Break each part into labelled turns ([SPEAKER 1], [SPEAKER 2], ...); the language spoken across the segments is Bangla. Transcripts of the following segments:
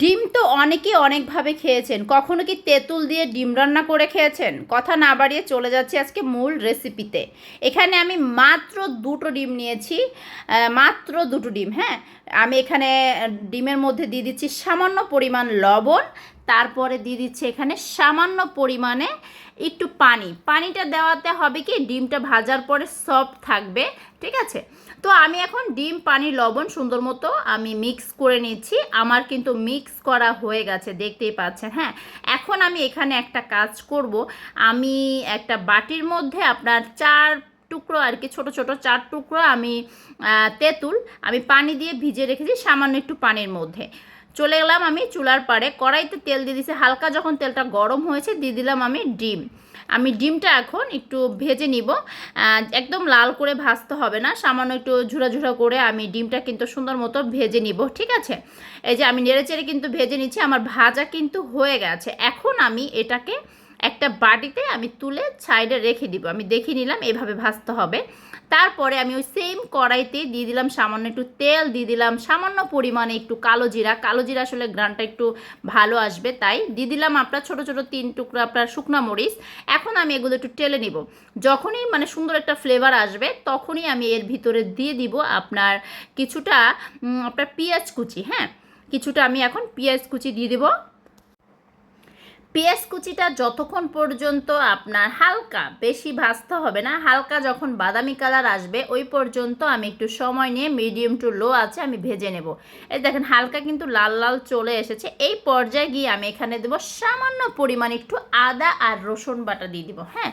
[SPEAKER 1] ডিম তো অনেকেই অনেকভাবে খেয়েছেন। কখনো কি তেঁতুল দিয়ে ডিম রান্না করে খেয়েছেন? কথা না বাড়িয়ে চলে যাচ্ছি আজকে মূল রেসিপিতে। এখানে আমি মাত্র দুটো ডিম নিয়েছি মাত্র দুটো ডিম হ্যাঁ? আমি এখানে ডিমের মধ্যে দিয়ে দিচ্ছি সামান্য পরিমাণ লবণ তারপরে দিয়ে দিচ্ছে এখানে সামান্য পরিমাণে একটু পানি। পানিটা দেওয়াতে হবে কি, ডিমটা ভাজার পরে সফট থাকবে, ঠিক আছে? তো আমি এখন ডিম, পানি, লবণ সুন্দর মতো আমি মিক্স করে নিচ্ছি। আমার কিন্তু মিক্স করা হয়ে গেছে, দেখতেই পাচ্ছেন হ্যাঁ? এখন আমি এখানে একটা কাজ করব। আমি একটা বাটির মধ্যে আপনার চার টুকরো আর কি, ছোট ছোট চার টুকরো আমি তেঁতুল আমি পানি দিয়ে ভিজে রেখেছি সামান্য একটু পানির মধ্যে। চলে গেলাম আমি চুলার পাড়ে। কড়াইতে তেল দিয়ে দিছি হালকা যখন তেলটা গরম হয়েছে, দিয়ে দিলাম আমি ডিম। আমি ডিমটা এখন একটু ভেজে নিব। একদম লাল করে ভাজতে হবে না। সামান্য একটু ঝুরা ঝুরা করে আমি ডিমটা কিন্তু সুন্দর মতো ভেজে নিব, ঠিক আছে? এই যে আমি নেড়ে চেড়ে কিন্তু ভেজে নিচ্ছি। আমার ভাজা কিন্তু হয়ে গেছে। এখন আমি এটাকে একটা বাটিতে আমি তুলে সাইডে রেখে দিব। আমি দেখে নিলাম এভাবে ভাজতে হবে। তারপরে আমি ওই সেম কড়াইতে দিয়ে দিলাম সামান্য একটু তেল, দিয়ে দিলাম সামান্য পরিমাণে একটু কালো জিরা। কালো জিরা আসলে গ্রানটা একটু ভালো আসবে, তাই দিয়ে দিলাম আপনার ছোট ছোট তিন টুকরো আপনার শুকনা মরিচ। এখন আমি এগুলো একটু টেলে নিব। যখনই মানে সুন্দর একটা ফ্লেভার আসবে, তখনই আমি এর ভিতরে দিয়ে দিব আপনার কিছুটা আপনার পেঁয়াজ কুচি হ্যাঁ? কিছুটা আমি এখন পেঁয়াজ কুচি দিয়ে দেবো। পেঁয়াজ কুচিটা যতক্ষণ পর্যন্ত আপনার হালকা, বেশি ভাজতে হবে না, হালকা যখন বাদামি কালার আসবে, ওই পর্যন্ত আমি একটু সময় নিয়ে মিডিয়াম টু লো আছে আমি ভেজে নেব। এই দেখেন, হালকা কিন্তু লাল লাল চলে এসেছে। এই পর্যায়ে গিয়ে আমি এখানে দেবো সামান্য পরিমাণ একটু আদা আর রসুন বাটা দিয়ে দিব হ্যাঁ?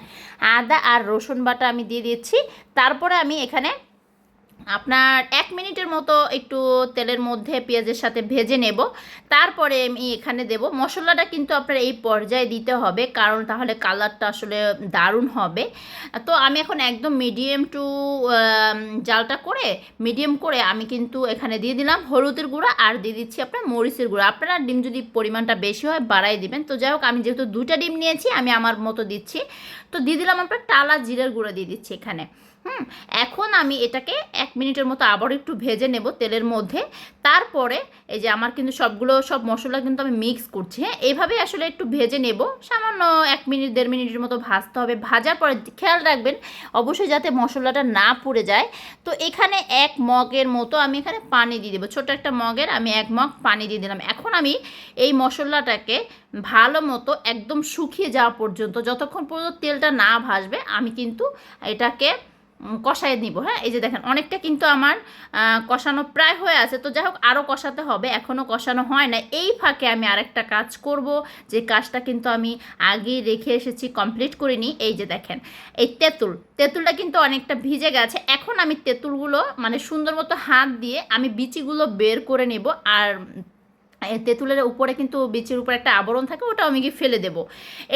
[SPEAKER 1] আদা আর রসুন বাটা আমি দিয়ে দিচ্ছি। তারপরে আমি এখানে আপনার এক মিনিটের মতো একটু তেলের মধ্যে পেঁয়াজের সাথে ভেজে নেব। তারপরে আমি এখানে দেব। মশলাটা কিন্তু আপনার এই পর্যায়ে দিতে হবে, কারণ তাহলে কালারটা আসলে দারুণ হবে। তো আমি এখন একদম মিডিয়াম টু জালটা করে মিডিয়াম করে আমি কিন্তু এখানে দিয়ে দিলাম হলুদের গুঁড়া আর দিয়ে দিচ্ছি আপনার মরিচের গুঁড়া। আপনারা ডিম যদি পরিমাণটা বেশি হয় বাড়াই দিবেন। তো যাই হোক, আমি যেহেতু দুইটা ডিম নিয়েছি, আমি আমার মতো দিচ্ছি। তো দিয়ে দিলাম আপনার টালা জিরের গুঁড়া দিয়ে দিচ্ছি এখানে। হুম, এখন আমি এটাকে মিনিটের মতো আবার একটু ভেজে নেব তেলের মধ্যে। তারপরে এই যে আমার কিন্তু সবগুলো সব মশলা কিন্তু আমি মিক্স করছি। হ্যাঁ এইভাবে আসলে একটু ভেজে নেব। সামান্য এক মিনিট, দেড় মিনিটের মতো ভাজতে হবে। ভাজার পরে খেয়াল রাখবেন, অবশ্যই যাতে মশলাটা না পুড়ে যায়। তো এখানে এক মগের মতো আমি এখানে পানি দিয়ে দেবো। ছোটো একটা মগের আমি এক মগ পানি দিয়ে দিলাম। এখন আমি এই মশলাটাকে ভালো মতো একদম শুকিয়ে যাওয়া পর্যন্ত, যতক্ষণ পর্যন্ত তেলটা না ভাসবে আমি কিন্তু এটাকে কষায় নিব হ্যাঁ? এই যে দেখেন, অনেকটা কিন্তু আমার কষানো প্রায় হয়ে আছে। তো যাই হোক আরও কষাতে হবে এখনও কষানো হয় না। এই ফাঁকে আমি আরেকটা কাজ করব, যে কাজটা কিন্তু আমি আগেই রেখে এসেছি কমপ্লিট করিনি এই যে দেখেন, এই তেঁতুল, তেঁতুলটা কিন্তু অনেকটা ভিজে গেছে। এখন আমি তেঁতুলগুলো মানে সুন্দর মতো হাত দিয়ে আমি বিচিগুলো বের করে নেব, আর তেঁতুলের উপরে কিন্তু বিচির উপরে একটা আবরণ থাকে ওটা আমি গিয়ে ফেলে দেবো।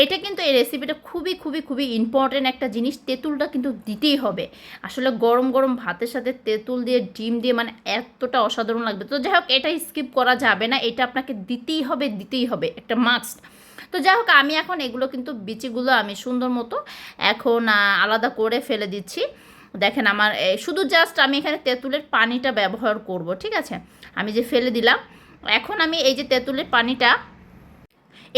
[SPEAKER 1] এটা কিন্তু এই রেসিপিটা খুবই খুবই খুবই ইম্পর্টেন্ট একটা জিনিস, তেঁতুলটা কিন্তু দিতেই হবে। আসলে গরম গরম ভাতের সাথে তেঁতুল দিয়ে, ডিম দিয়ে মানে এতটা অসাধারণ লাগবে। তো যাই হোক, এটা স্কিপ করা যাবে না, এটা আপনাকে দিতেই হবে দিতেই হবে, একটা মাস্ট তো যাই হোক, আমি এখন এগুলো কিন্তু বিচিগুলো আমি সুন্দর মতো এখন আলাদা করে ফেলে দিচ্ছি। দেখেন আমার শুধু জাস্ট আমি এখানে তেঁতুলের পানিটা ব্যবহার করব, ঠিক আছে? আমি যে ফেলে দিলাম এখন আমি এই যে তেঁতুলের পানিটা,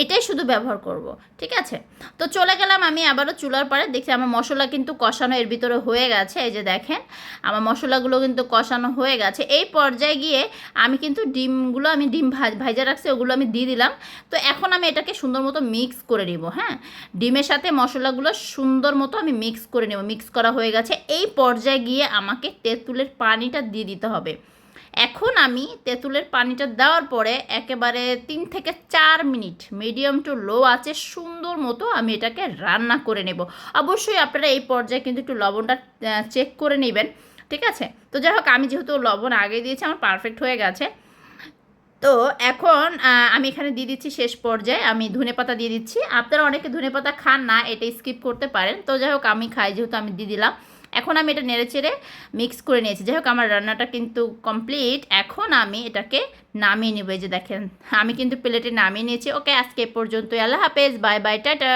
[SPEAKER 1] এটাই শুধু ব্যবহার করব, ঠিক আছে? তো চলে গেলাম আমি আবারও চুলার পাড়ে, দেখছি আমার মশলা কিন্তু কষানো এর ভিতরে হয়ে গেছে, এই যে দেখেন, আমার মশলাগুলো কিন্তু কষানো হয়ে গেছে। এই পর্যায়ে গিয়ে আমি কিন্তু ডিমগুলো আমি ডিম ভাজ রাখছি, ওগুলো আমি দিয়ে দিলাম। তো এখন আমি এটাকে সুন্দর মতো মিক্স করে নিব হ্যাঁ? ডিমের সাথে মশলাগুলো সুন্দর মতো আমি মিক্স করে নেব, মিক্স করা হয়ে গেছে। এই পর্যায়ে গিয়ে আমাকে তেঁতুলের পানিটা দিয়ে দিতে হবে। এখন আমি তেঁতুলের পানিটা দেওয়ার পরে একেবারে তিন থেকে চার মিনিট মিডিয়াম টু লো আছে সুন্দর মতো আমি এটাকে রান্না করে নেব। অবশ্যই আপনারা এই পর্যায়ে কিন্তু একটু লবণটা চেক করে নেবেন, ঠিক আছে? তো যাই হোক, আমি যেহেতু লবণ আগে দিয়েছি, আমার পারফেক্ট হয়ে গেছে। তো এখন আমি এখানে দিয়ে দিচ্ছি শেষ পর্যায়ে, আমি ধনে পাতা দিয়ে দিচ্ছি। আপনারা অনেকে ধনে পাতা খান না এটা স্কিপ করতে পারেন। তো যাই হোক, আমি খাই যেহেতু আমি দিয়ে দিলাম। এখন আমি এটা নেড়ে চেড়ে মিক্স করে নিয়েছি। যাই হোক, আমার রান্নাটা কিন্তু কমপ্লিট এখন আমি এটাকে নামিয়ে নেব। এই যে দেখেন, আমি কিন্তু প্লেটে নামিয়ে নিয়েছি। ওকে, আজকে পর্যন্ত আল্লাহ হাফেজ। Bye bye, tata.